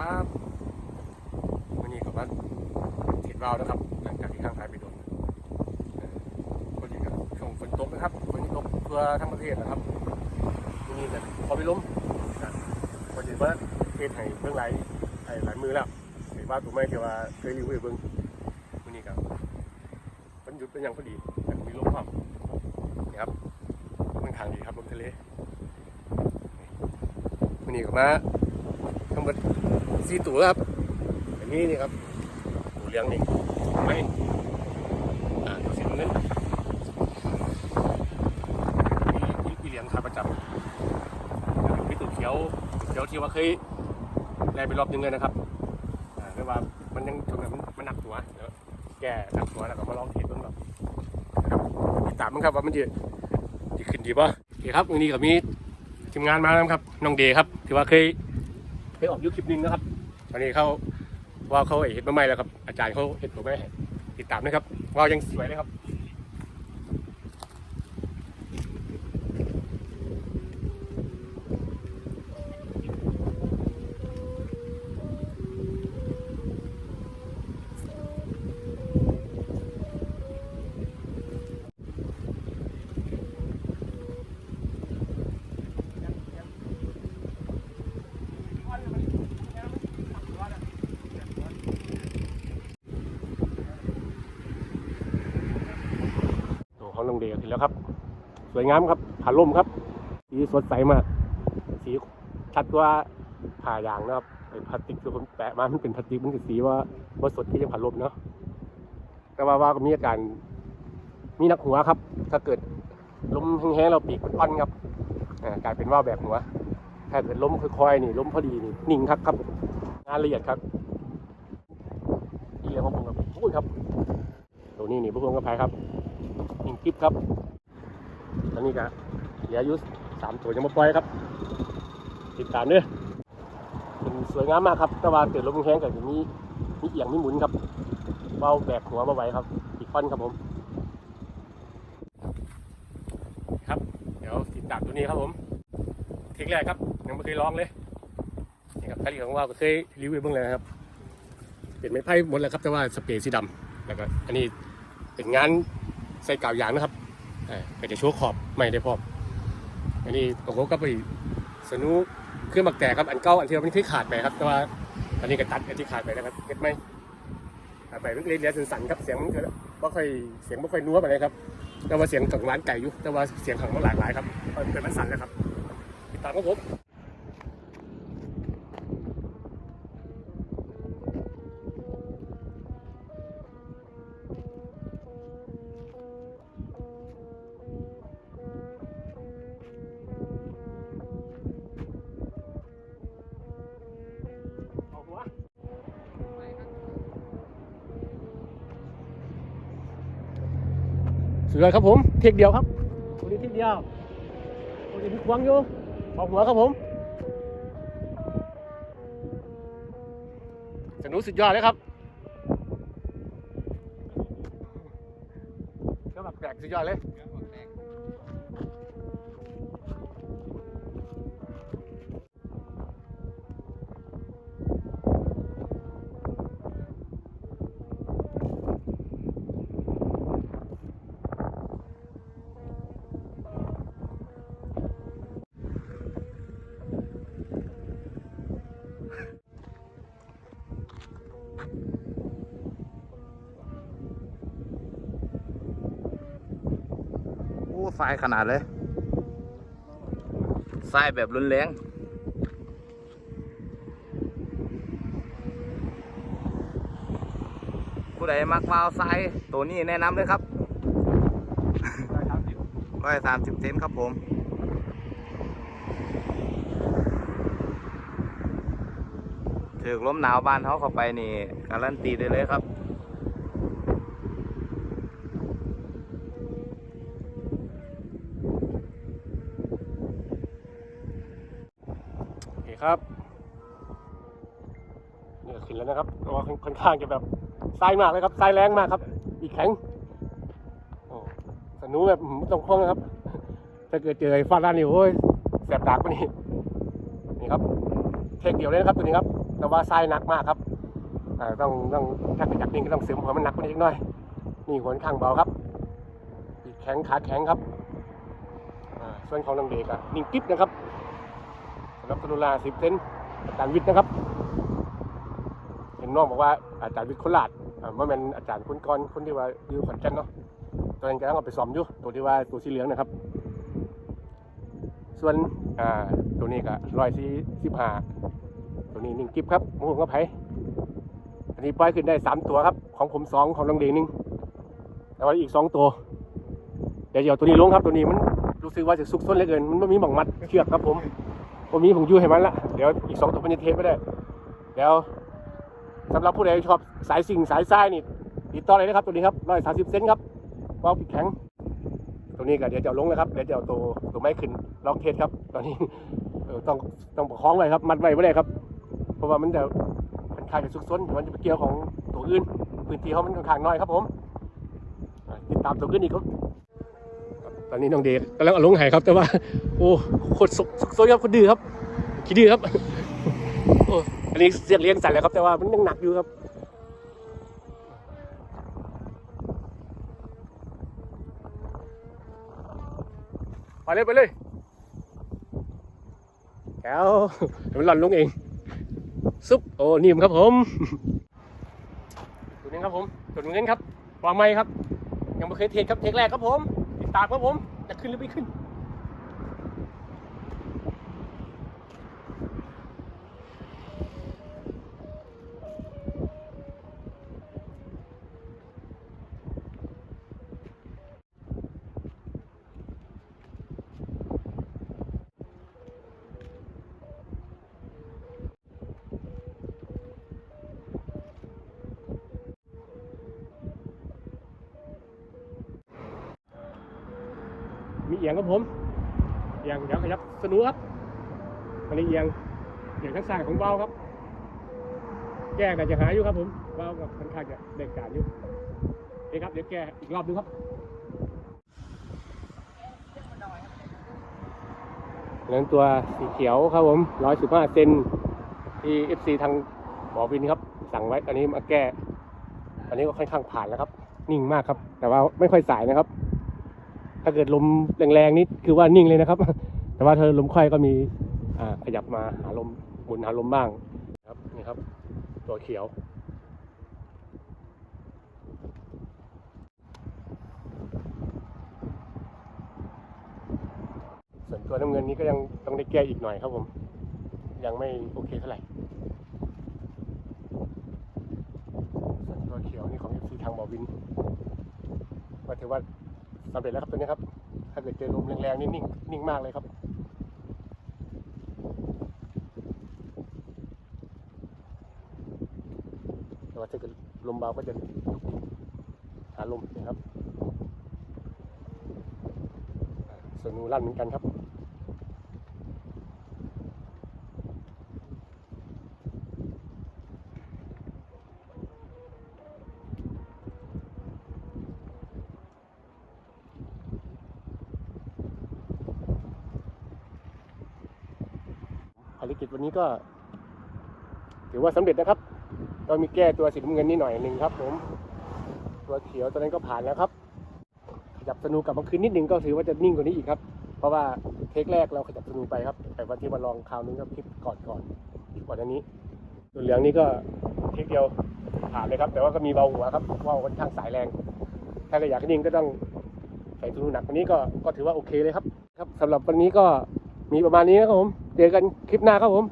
ครับวันนี้กับว่าเห็ดวาวนะครับ หลังจากที่ข้างท้ายไปโดนเออพอดีกับช่วงฝนตกนะครับฝนตกทั่วทั้งประเทศนะครับวันนี้กันพอไปล้มนะพอดีว่าเทศไห้เบื้องหลไห้หลายมือแล้วเห็นว่าตัวไม่เทว่าเคยรีวิวเบื้องวันนี้กับมันหยุดเป็นอย่างพอดีแต่มีลมความนี่ครับมันทางดีครับลมทะเลวันนี้กับมาทั้งหมด สี่ตัวครับอันนี้นี่ครับตัวเลี้ยงนี่ไม่อ่าตัวสีน้นมีมีเลี้ยงขาประจำมีตัวเขียวเขียวที่ว่าเคยแล่ไปรอบหนึงเลยนะครับอ่าเรียกว่ามันยังช่วงนั้นมันหนักตัวเดี๋ยวแก้หนักตัวแล้วก็มาลองเทสเบิ่งครับนะครับติดตามมั้งครับว่ามันจะจะขึ้นดีป่ะโอเคครับวันนี้ก็มีทีมงานมาแล้วครับน้องเดครับที่ว่าเคย ไปออกยุคคลิปนึงนะครับ ตอนนี้เขาว่าเขาเห็นมาใหม่แล้วครับ อาจารย์เขาเห็นผมไม่ให้ติดตามนะครับว่ายังสวยเลยครับ เดย์ขึ้นแล้วครับ สวยงามครับผ่าล่มครับ สีสดใสมาก สีชัดว่าผ่ายางนะครับไอ้พลาสติกที่ผมแปะมามันเป็นพลาสติกมันคือสีว่าว่าสดที่ยังผ่าล่มเนาะแต่ว่าว่าก็มีอาการมีนักหัวครับ ถ้าเกิดล้มแห้งๆเราปีกมันอ่อนครับกลายเป็นว่าแบบหัว ถ้าเกิดล้มค่อยๆนี่ล้มพอดีนี่นิ่งครับครับงานละเอียดครับอีเลียของผมครับพูดครับตัวนี้นี่พวกผมกับใครครับ หิงกิ๊บครับ ตอนนี้ก็เหลืออายุสามตัวยังมาปล่อยครับ ติดตามเด้อเป็นสวยงามมากครับ แต่ว่าเกิดลมแห้งกับอย่างนี้มีเอียงมีหมุนครับเบาแบบหัวมาไว้ครับ อีกฟันครับผม ครับ เดี๋ยวติดตามตัวนี้ครับผมเทคแรกครับ ยังไม่เคยลองเลยนี่ครับคาริของว่าก็เคยรีวิวเบ้างเลยครับเป็นไม้ไผ่หมดแล้วครับแต่ว่าสเปรย์สีดำแล้วก็อันนี้เป็นงาน ใส่กาวยางนะครับอ่อก็จะโชว์ขอบไม่ได้พร้อมอันนี้ผมก็ไปสนุกเครื่องมักแตกครับอันเก่าอันที่มันเคยขาดไปครับแต่ว่าอันนี้ก็ตัดอันที่ขาดไปนะครับเก็บไหมขาดไปมันเรียนสันๆครับเสียงมันก็ไม่ค่อยเสียงไม่ค่อยนัวไปเลยครับแต่ว่าเสียงของร้านไก่อยู่แต่ว่าเสียงของมันหลากหลายครับเป็นมันสั่นเลยครับติดตามครับผม เสือครับผม เทคเดียวครับตัวนี้เทคเดียวตัวนี้มีควงอยู่เอกหัวครับผมสนุกสุดยอดเลยครับก็แบบแปลกสุดยอดเลย ทรายขนาดเลยทรายแบบรุนแรงผู้ใดมักวาวทรายตัวนี้แนะนำเลยครับร้อยสามสิบเซนครับผมถือลมหนาวบ้านเขาเข้าไปนี่การันตีได้เลยครับ โอเครับนี่ก็ขึ้นแล้วนะครับเพราะว่าค่อนข้างจะแบบทรายมากเลยครับทรายแรงมากครับ อีกแข็งโอ้สนุแบบต้องคล้องนะครับ ถ้าเกิดเจอไอ้ฟาดด้านนี้โอ้ยแสบดากปะนี่นี่ครับเทคเดียวเลยนะครับตัวนี้ครับ แต่ว่าทรายหนักมากครับอ่าต้องต้องถ้าอยากนิ่งก็ต้องเสริมหัวมันหนักกว่านี้อีกหน่อย นี่หัวข้างเบาครับปีกแข็งขาแข็งครับอ่าส่วนของนังเด็กอะนิ่งกิ๊บนะครับ สำหรับกรุณาสิบเซนอาจารย์วิทย์นะครับ เห็นน้องบอกว่าอาจารย์วิทย์โคราชอ่าเมื่อมันอาจารย์คนก่อนคนที่ว่าอยู่ขอนแก่นเนาะตอนนั้นกำลังเอาไปซ้อมอยู่ตัวที่ว่าตัวสีเหลืองนะครับ ส่วนอ่าตัวนี้ก็ร้อยสี่สิบห้าตัวนี้หนิ่งกิ๊บครับมูงกระไผอันนี้ปล่อยขึ้นได้สามตัวครับ ของผมสองของน้องเดงหนึ่งแต่ว่าอีกสองตัวเดี๋ยวเดี๋ยวตัวนี้ลงครับ ตัวนี้มันรู้สึกว่าจะซุกซนเหลือเกิน มันไม่มีหม่องมัดเชือกครับผม ผมมีผมยู่ให้มันละเดี๋ยวอีกสองตัวมันจะเทปไม่ได้ เดี๋ยวสำหรับผู้ใดชอบสายสิ่งสายทรายนี่ติดต่อเลยนะครับตัวนี้ครับร้อยสามสิบเซนครับวาวปิดแข็งตัวนี้ก็เดี๋ยวจะเอาลงเลยครับเดี๋ยวจะเอาตัวตัวไม้ขึ้นลองเทสครับ ตอนนี้เออต้องต้องประคองไว้ครับ มัดไว้ไม่ได้ครับ เพราะว่ามันจะมันคายกับซุกซนมันจะไปเกี่ยวของตัวอื่นพื้นที่เขามันค่อนข้างน้อยครับผมติดตามตัวอื่นอีกครับ ตอนนี้น้องเดชกำลังอาลงหายครับ แต่ว่า โอ้โคตรซุกซุกซนครับคนดื้อครับขี้ดื้อครับโอ้อันนี้เสียงเลี้ยงสั่นแล้วครับ แต่ว่ามันยังหนักอยู่ครับไปเลยไปเลยแก้วเดี๋ยวมันหล่อนลงเอง ซุปโอ้นิ่มครับผมตัวนี้ครับผมตัวนี้ครับวางไม้ครับ ยังไม่เคยเทสครับเทคแรกครับผม ตามครับผมจะขึ้นหรือไม่ขึ้น เอียงครับผมเอียงเดี๋ยวขยับสนุครับอันนี้เอียงเอียงข้างซ้ายของเบาครับ แก้กันจะหาอยู่ครับผมเบากับค่อนข้างจะเด็กการอยู่นี่ครับเดี๋ยวแก้อีกรอบนึงครับนั้นตัวสีเขียวครับผม115เซนที่ FC ทางหมอวินครับ สั่งไว้อันนี้มาแก้ อันนี้ก็ค่อนข้างผ่านแล้วครับ นิ่งมากครับ แต่ว่าไม่ค่อยสายนะครับ ถ้าเกิดลมแรงๆนี่คือว่านิ่งเลยนะครับ แต่ว่าเธอลมค่อยก็มีอ่าขยับมาหาลมหมุนหาลมบ้างครับนี่ครับ ตัวเขียว ส่วนตัวน้ำเงินนี้ก็ยังต้องได้แก้อีกหน่อยครับผม ยังไม่โอเคเท่าไหร่ส่วนตัวเขียวนี่ของ FC ทางบอวินก็ถือว่า สำเร็จแล้วครับตัวนี้ครับถ้าเกิดเจอลมแรงๆนี่นิ่งนิ่งมากเลยครับแต่ว่าถ้าเกิดลมเบาก็จะหาลมนะครับส่วนนูลั่นเหมือนกันครับ วันนี้ก็ ถือว่าสำเร็จนะครับก็มีแก้ตัวสีน้ำเงินนิดหน่อยหนึ่งครับ ผม ตัวเขียวตัวนั้นก็ผ่านแล้วครับ ขยับสนูกลับมาคืนนิดหนึ่งก็ถือว่าจะนิ่งกว่านี้อีกครับ เพราะว่าเทคแรกเราขยับสนูไปครับ แต่วันที่มาลองคราวนึงก็คลิปก่อนก่อนก่อนอันนี้ตัวเหลืองนี้ก็เทคเดียวผ่านเลยครับ แต่ว่าก็มีเบาหัวครับเพราะว่าค่อนข้างสายแรง ถ้าก็อยากนิ่งก็ต้องใส่สนูหนักกว่านี้ก็ก็ถือว่าโอเคเลยครับ ครับสำหรับวันนี้ก็ มีประมาณนี้นะครับผม เจอกันคลิปหน้าครับผม